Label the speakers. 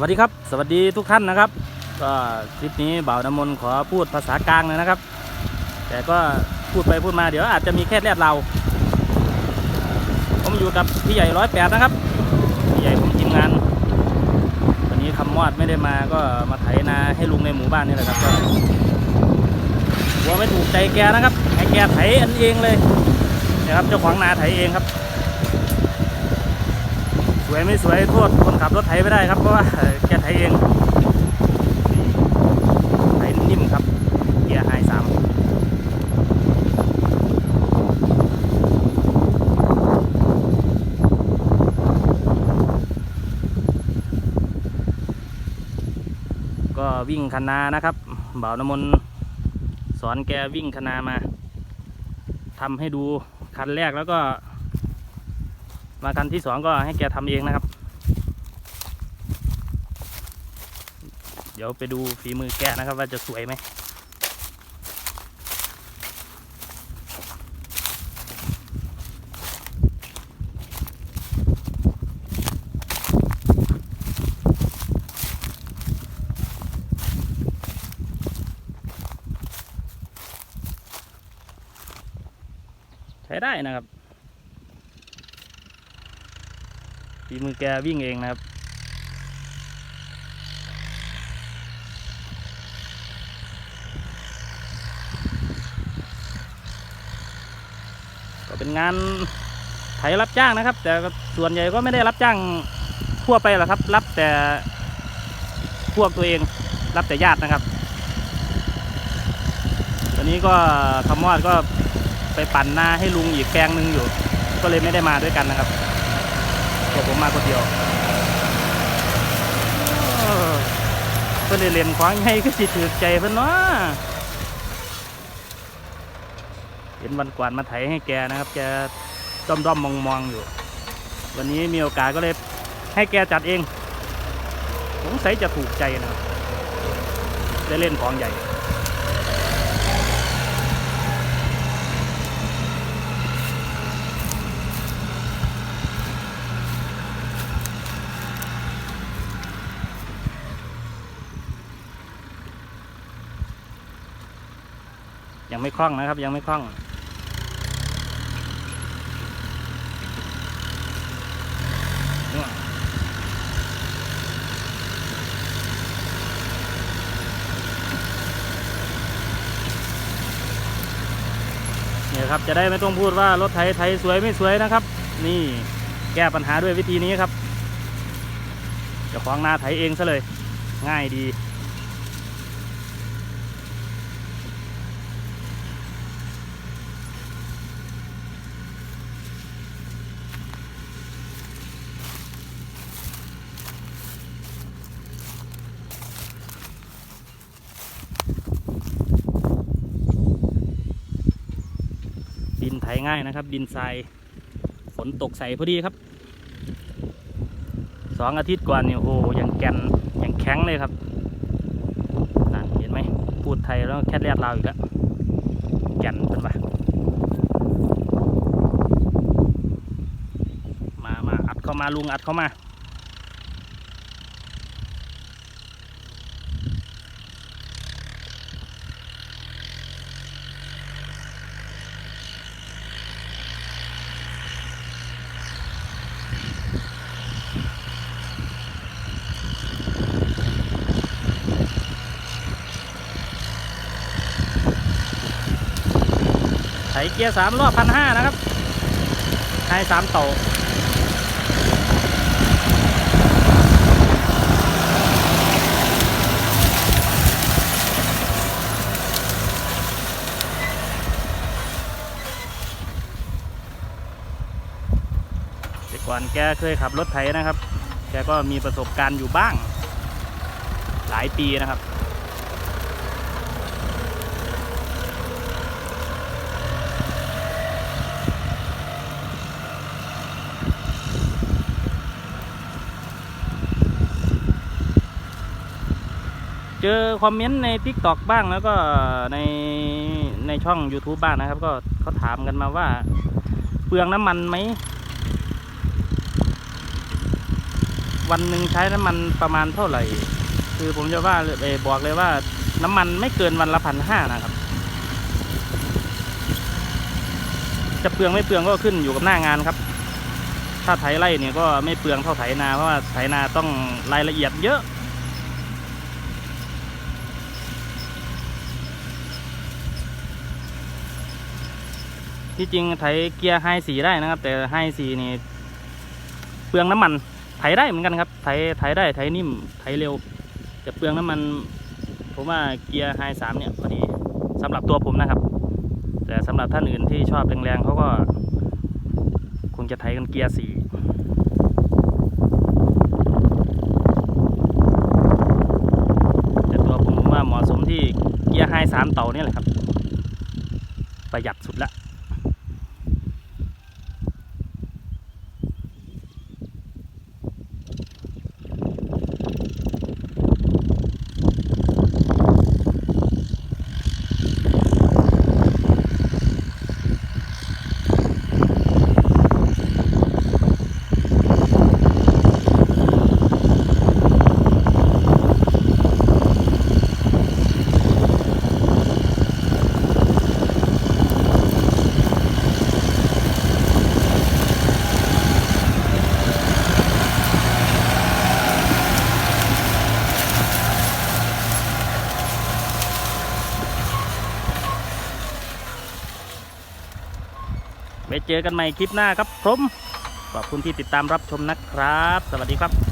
Speaker 1: สวัสดีครับสวัสดีทุกท่านนะครับก็คลิปนี้บ่าวน้ำมนต์ขอพูดภาษากลางเลยนะครับ แต่ก็พูดไปพูดมาเดี๋ยวอาจจะมีแค่แรดเราผมอยู่กับพี่ใหญ่ร้อยแปดนะครับพี่ใหญ่ผมทีมงาน วันนี้คำมอดไม่ได้มาก็มาไถนาให้ลุงในหมู่บ้านนี่แหละครับก็กลัวไม่ถูกใจแกนะครับให้แกไถอันเองเลยนะครับเจ้าของนาไถเองครับ วยไม่สวยโทษคนขับรถไถไม่ได้ครับเพราะว่าแกไถเองไถนิ่มครับเกียร์ไฮสามก็วิ่งคณานะครับบ่าวน้ำมนต์สอนแกวิ่งคณามาทำให้ดูคันแรกแล้วก็ มาคันที่สองก็ให้แกทำเองนะครับ เดี๋ยวไปดูฝีมือแกนะครับ ว่าจะสวยไหมใช้ได้นะครับ ฝีมือแกวิ่งเองนะครับ ก็เป็นงานไถรับจ้างนะครับ แต่ส่วนใหญ่ก็ไม่ได้รับจ้างทั่วไปหรอกครับ รับแต่พวกตัวเองรับแต่ญาตินะครับ ตอนนี้ก็คำมอดก็ไปปั่นนาให้ลุงอีกแปลงหนึ่งอยู่ ก็เลยไม่ได้มาด้วยกันนะครับ ตัวผมมาคนเดียวเออเพื่อนเรียนขวางให้ก็สิถือใจเพื่อนเนาะเห็นวันก่อนมาไถให้แกนะครับแกด้อมด้อมมองมองอยู่ วันนี้มีโอกาสก็เลยให้แกจัดเองสงสัยจะถูกใจนะครับได้เล่นของใหญ่ ยังไม่คล่องนะครับ ยังไม่คล่อง เนี่ยครับจะได้ไม่ต้องพูดว่ารถไถไถสวยไม่สวยนะครับ นี่แก้ปัญหาด้วยวิธีนี้ครับจะของนาไถเองซะเลย ง่ายดี ง่ายนะครับ ดินทรายฝนตกใส่พอดีครับสองอาทิตย์กว่านี่โอ้ยังแกนยังแข็งเลยครับนั่นเห็นไหมพูดไทยแล้วแค่เลียดลาวอีกแล้วแกนเป็นปะมามาอัดเข้ามาลุงอัดเข้ามา ไถเกียร์สามรอบพันห้านะครับให้สามโตะแต่ก่อนแกเคยขับรถไถนะครับ แกก็มีประสบการณ์อยู่บ้าง หลายปีนะครับ เจอคอมเมนต์ใน t ิ k t o k บ้างแล้วก็ในในช่อง YouTube บ้างนะครับ ก็เขาถามกันมาว่า เปลืองน้ำมันไหม วันหนึ่งใช้น้ำมันประมาณเท่าไหร่ คือผมจะว่าเอบอกเลยว่าน้ำมันไม่เกินวันละพันห้านะครับ จะเปลืองไม่เปลืองก็ขึ้นอยู่กับหน้างานครับ ถ้าไถไร่เนี่ยก็ไม่เปลืองเท่าไถนาเพราะว่าไถนาต้องรายละเอียดเยอะ ที่จริงไถเกียร์ไฮสีได้นะครับ แต่ไฮสีนี่เปลืองน้ำมันไถได้เหมือนกันครับไถไถได้ไถนิ่มไถเร็ว แต่เปลืองน้ำมัน ผมว่าเกียร์ไฮสามเนี่ยพอดีสำหรับตัวผมนะครับ แต่สำหรับท่านอื่นที่ชอบแรงๆเขาก็คงจะไถกันเกียร์สี่แต่ตัวผมว่าเหมาะสมที่เกียร์ไฮสามเต่าเนี่ยแหละครับ ประหยัดสุดละ ไว้เจอกันใหม่คลิปหน้าครับผมขอบคุณที่ติดตามรับชมนะครับ สวัสดีครับ